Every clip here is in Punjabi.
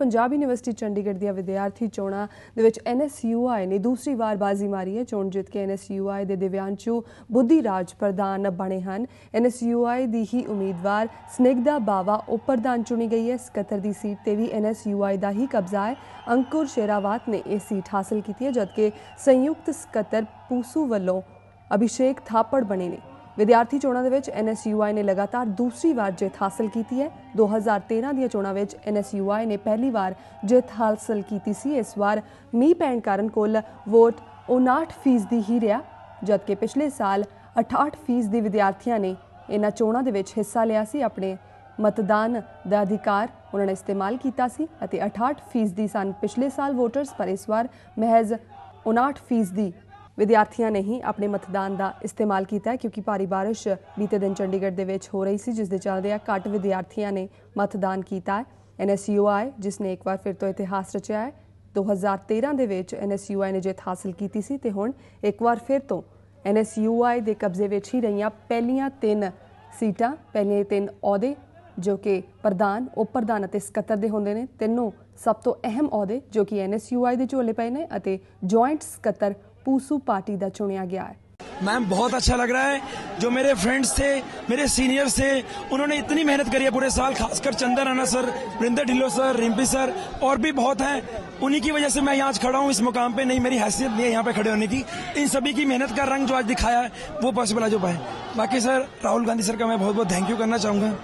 ਪੰਜਾਬ ਯੂਨੀਵਰਸਿਟੀ ਚੰਡੀਗੜ੍ਹ ਦੀਆਂ ਵਿਦਿਆਰਥੀ ਚੋਣਾਂ ਦੇ ਵਿੱਚ ਐਨਐਸਯੂਆਈ ਨੇ ਦੂਸਰੀ ਵਾਰ ਬਾਜ਼ੀ ਮਾਰੀ ਹੈ ਚੋਣ ਜਿੱਤ ਕੇ ਐਨਐਸਯੂਆਈ ਦੇ ਦਿਵਿਆਂਚੂ ਬੁੱਧੀ ਰਾਜ ਪ੍ਰਧਾਨ ਬਣੇ ਹਨ ਐਨਐਸਯੂਆਈ ਦੀ ਹੀ ਉਮੀਦਵਾਰ ਸਨੇਗਦਾ ਬਾਵਾ ਉਪ ਪ੍ਰਧਾਨ ਚੁਣੀ ਗਈ ਹੈ ਸਕੱਤਰ ਦੀ ਸੀਟ ਤੇ ਵੀ ਐਨਐਸਯੂਆਈ ਦਾ ਹੀ ਕਬਜ਼ਾ ਹੈ ਅੰਕੁਰ ਸ਼ੇਰਾਵਾਤ ਨੇ ਇਹ ਸੀਟ ਹਾਸਲ ਕੀਤੀ ਹੈ ਜਦਕਿ ਸੰਯੁਕਤ ਸਕੱਤਰ ਪੂਸੂ ਵੱਲੋਂ ਅਭਿਸ਼ੇਕ ਥਾਪੜ ਬਣੇ ਨੇ ਵਿਦਿਆਰਥੀ ਚੋਣਾਂ ਦੇ ਵਿੱਚ ਐਨਐਸਯੂਆਈ ਨੇ ਲਗਾਤਾਰ ਦੂਸਰੀ ਵਾਰ ਜਿੱਤ ਹਾਸਲ ਕੀਤੀ ਹੈ 2013 ਦੀਆਂ ਚੋਣਾਂ ਵਿੱਚ ਐਨਐਸਯੂਆਈ ਨੇ ਪਹਿਲੀ ਵਾਰ ਜਿੱਤ ਹਾਸਲ ਕੀਤੀ ਸੀ ਇਸ ਵਾਰ ਮੀ ਪੈਣ ਕਾਰਨ ਕੁੱਲ ਵੋਟ 59% ਦੀ ਹੀ ਰਿਹਾ ਜਦਕਿ ਪਿਛਲੇ ਸਾਲ 68% ਦੇ ਵਿਦਿਆਰਥੀਆਂ ਨੇ ਇਹਨਾਂ ਚੋਣਾਂ ਦੇ ਵਿੱਚ ਹਿੱਸਾ ਲਿਆ ਸੀ ਆਪਣੇ ਮਤਦਾਨ ਦਾ ਅਧਿਕਾਰ ਉਹਨਾਂ ਨੇ ਇਸਤੇਮਾਲ ਕੀਤਾ ਸੀ ਅਤੇ 68% ਦੀ ਸਨ ਪਿਛਲੇ ਸਾਲ ਵੋਟਰਸ ਪਰ ਇਸ ਵਾਰ ਮਹਿਜ਼ 59% ਦੀ ਵਿਦਿਆਰਥੀਆਂ ਨੇ ਹੀ ਆਪਣੇ ਮਤਦਾਨ ਦਾ ਇਸਤੇਮਾਲ ਕੀਤਾ ਕਿਉਂਕਿ ਭਾਰੀ ਬਾਰਿਸ਼ ਬੀਤੇ ਦਿਨ ਚੰਡੀਗੜ੍ਹ ਦੇ ਵਿੱਚ ਹੋ ਰਹੀ ਸੀ ਜਿਸ ਦੇ ਚੱਲਦੇ ਆ ਘੱਟ ਵਿਦਿਆਰਥੀਆਂ ਨੇ ਮਤਦਾਨ ਕੀਤਾ ਹੈ ਐਨਐਸਯੂਆਈ ਜਿਸ ਨੇ ਇੱਕ ਵਾਰ ਫਿਰ ਤੋਂ ਇਤਿਹਾਸ ਰਚਿਆ ਹੈ 2013 ਦੇ ਵਿੱਚ ਐਨਐਸਯੂਆਈ ਨੇ ਜਿੱਤ ਹਾਸਲ ਕੀਤੀ ਸੀ ਤੇ ਹੁਣ ਇੱਕ ਵਾਰ ਫਿਰ ਤੋਂ ਐਨਐਸਯੂਆਈ ਦੇ ਕਬਜ਼ੇ ਵਿੱਚ ਹੀ ਰਹੀਆਂ ਪਹਿਲੀਆਂ ਤਿੰਨ ਸੀਟਾਂ ਪਹਿਲੇ ਤਿੰਨ ਅਹੁਦੇ ਜੋ ਕਿ ਪ੍ਰਧਾਨ ਉਪ ਪ੍ਰਧਾਨ ਅਤੇ ਸਕੱਤਰ ਦੇ ਹੁੰਦੇ ਨੇ ਤਿੰਨੋਂ ਸਭ ਤੋਂ ਅਹਿਮ ਅਹੁਦੇ ਜੋ ਕਿ ਐਨਐਸਯੂਆਈ ਦੇ ਝੋਲੇ ਪਏ ਨੇ ਅਤੇ ਜੁਆਇੰਟ ਸਕੱਤਰ पूसू पार्टी का चुनिया गया है मैम बहुत अच्छा लग रहा है जो मेरे फ्रेंड्स थे मेरे सीनियर्स थे उन्होंने इतनी मेहनत करी है पूरे साल खासकर Chandan Rana sir Vrinder Dhillon sir Rimpy sir और भी बहुत हैं उन्हीं की वजह से मैं यहाँ आज खड़ा हूँ इस मुकाम पे नहीं मेरी हैसियत नहीं है यहाँ पे खड़े होने की इन सभी की मेहनत का रंग जो आज दिखाया है वो पॉसिबल आज हो पाए बाकी सर राहुल गांधी सर का मैं बहुत बहुत थैंक यू करना चाहूंगा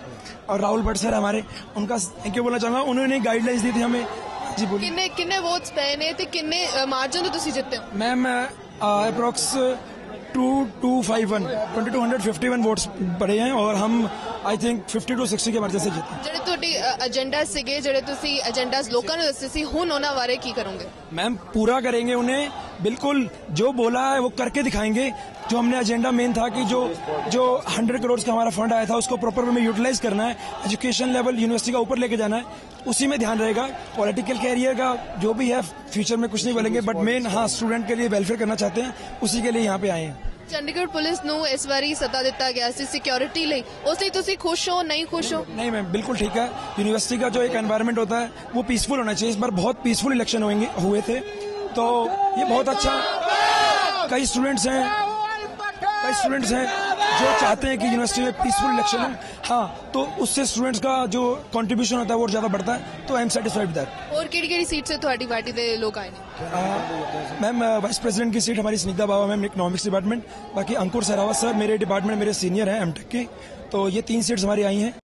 और राहुल भट्ट सर हमारे उनका थैंक यू बोलना चाहूंगा उन्होंने गाइडलाइंस दी थी हमें ਕਿੰਨੇ ਕਿੰਨੇ ਵੋਟਸ ਪਏ ਨੇ ਤੇ ਕਿੰਨੇ ਮਾਰਜਨ ਤੋਂ ਤੁਸੀਂ ਜਿੱਤੇ ਹੋ ਮੈਮ ਅਪਰੋਕਸ 2251 2251 ਵੋਟਸ ਪਏ हैं ਔਰ ਹਮ ਆਈ ਥਿੰਕ 50 ਟੂ 60 ਕੇ ਮਾਰਜਨ ਸੇ ਜਿੱਤੇ ਜਿਹੜੇ ਤੁਹਾਡੀ ਅਜੰਡਾ ਸੀਗੇ ਜਿਹੜੇ ਤੁਸੀਂ ਅਜੰਡਾਸ ਲੋਕਾਂ ਨੂੰ ਦੱਸੇ ਸੀ ਹੁਣ ਉਹਨਾਂ ਬਾਰੇ ਕੀ ਕਰੋਗੇ ਮੈਮ ਪੂਰਾ ਕਰਾਂਗੇ ਉਹਨੇ बिल्कुल जो बोला है वो करके दिखाएंगे जो हमने एजेंडा मेन था कि जो जो 100 करोड़ का हमारा फंड आया था उसको प्रॉपर वे में यूटिलाइज करना है एजुकेशन लेवल यूनिवर्सिटी का ऊपर लेके जाना है उसी में ध्यान रहेगा पॉलिटिकल कैरियर का जो भी है फ्यूचर में कुछ नहीं बोलेंगे बट मेन हाँ स्टूडेंट के लिए वेलफेयर करना चाहते हैं उसी के लिए यहाँ पे आए हैं पुलिस ਪੁਲਿਸ ਨੂੰ ਇਸ ਵਾਰੀ ਸੱਤਾ ਦਿੱਤਾ ਗਿਆ ਸੀ ਸਿਕਿਉਰਿਟੀ ਲਈ ਉਸ ਲਈ ਤੁਸੀਂ ਖੁਸ਼ ਹੋ नहीं मैम बिल्कुल ठीक है यूनिवर्सिटी का जो एक एनवायरमेंट होता है वो पीसफुल होना चाहिए इस बार बहुत पीसफुल इलेक्शन हुए थे तो ये बहुत अच्छा कई स्टूडेंट्स हैं कई स्टूडेंट्स हैं जो चाहते हैं कि यूनिवर्सिटी में पीसफुल इलेक्शन हो हाँ तो उससे स्टूडेंट्स का जो कंट्रीब्यूशन होता है वो ज्यादा बढ़ता है तो आई एम सेटिस्फाइड दैट और केड़ी सीट से थोड़ी पार्टी लोग आए मैम वाइस प्रेसिडेंट की सीट हमारी Snigdha Baba ma'am economics department बाकी अंकुर सरावत सर मेरे डिपार्टमेंट मेरे सीनियर हैं एमटेक के तो ये तीन सीट्स हमारी आई हैं